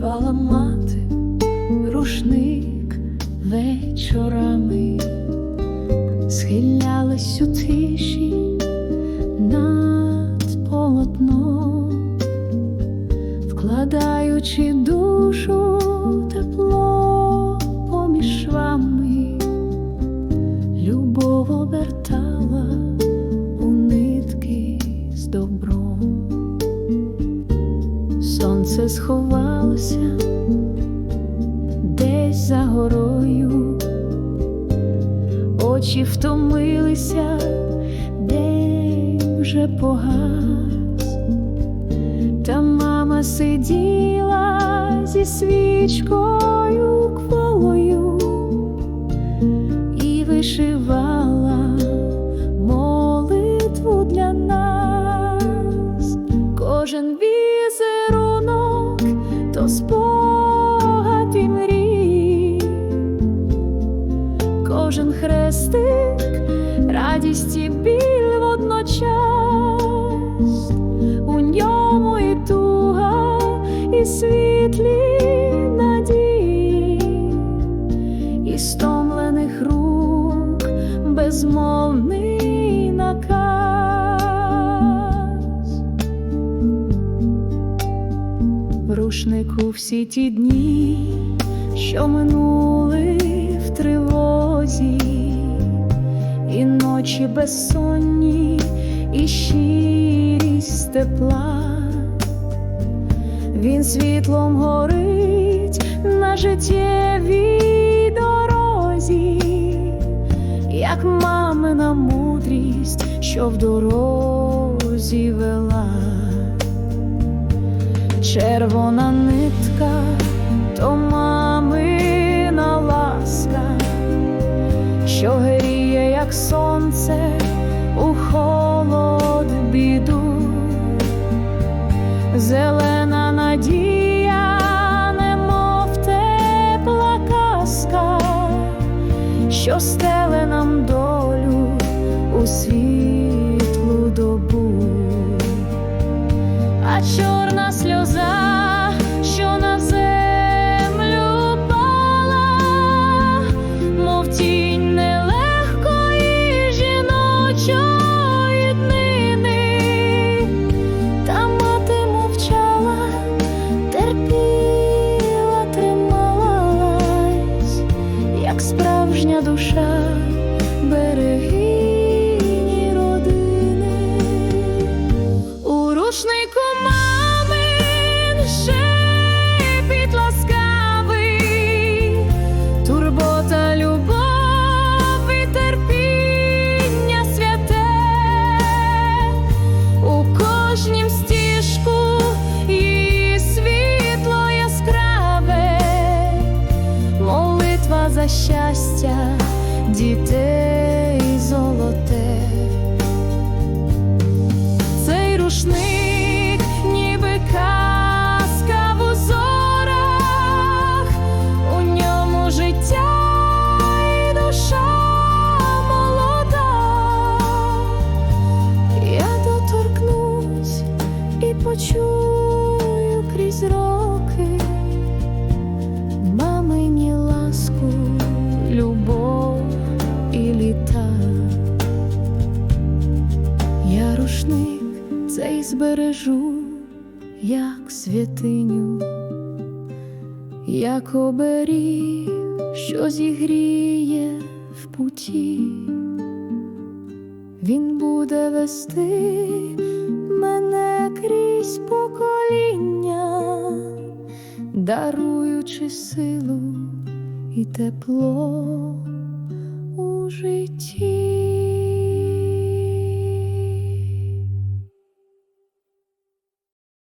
вишивала мати рушник вечорами, схилялась у тиші Сонце сховалося десь за горою, очі втомилися, день вже погас, та мама сиділа зі свічкою кволою і вишивала молитву для нас. Кожен хрестик, радість і біль водночас, у ньому і туга, і світлі надії, і стомлених рук безмовний наказ. В рушнику всі ті дні, що минули в тривозі, ночі безсонні, і щирість тепла. Він світлом горить на життєвій дорозі, як мамина мудрість, що в дорозі вела. Червона нитка, що стеле нам долю у світлу добу. А чорна сльоза, у кожнім стіжку її світло яскраве, молитва за щастя дітей золоте. Цей рушник, Я рушник цей збережу, як святиню, як оберіг, що зігріє в путі. Він буде вести мене крізь покоління, даруючи силу і тепло у житті.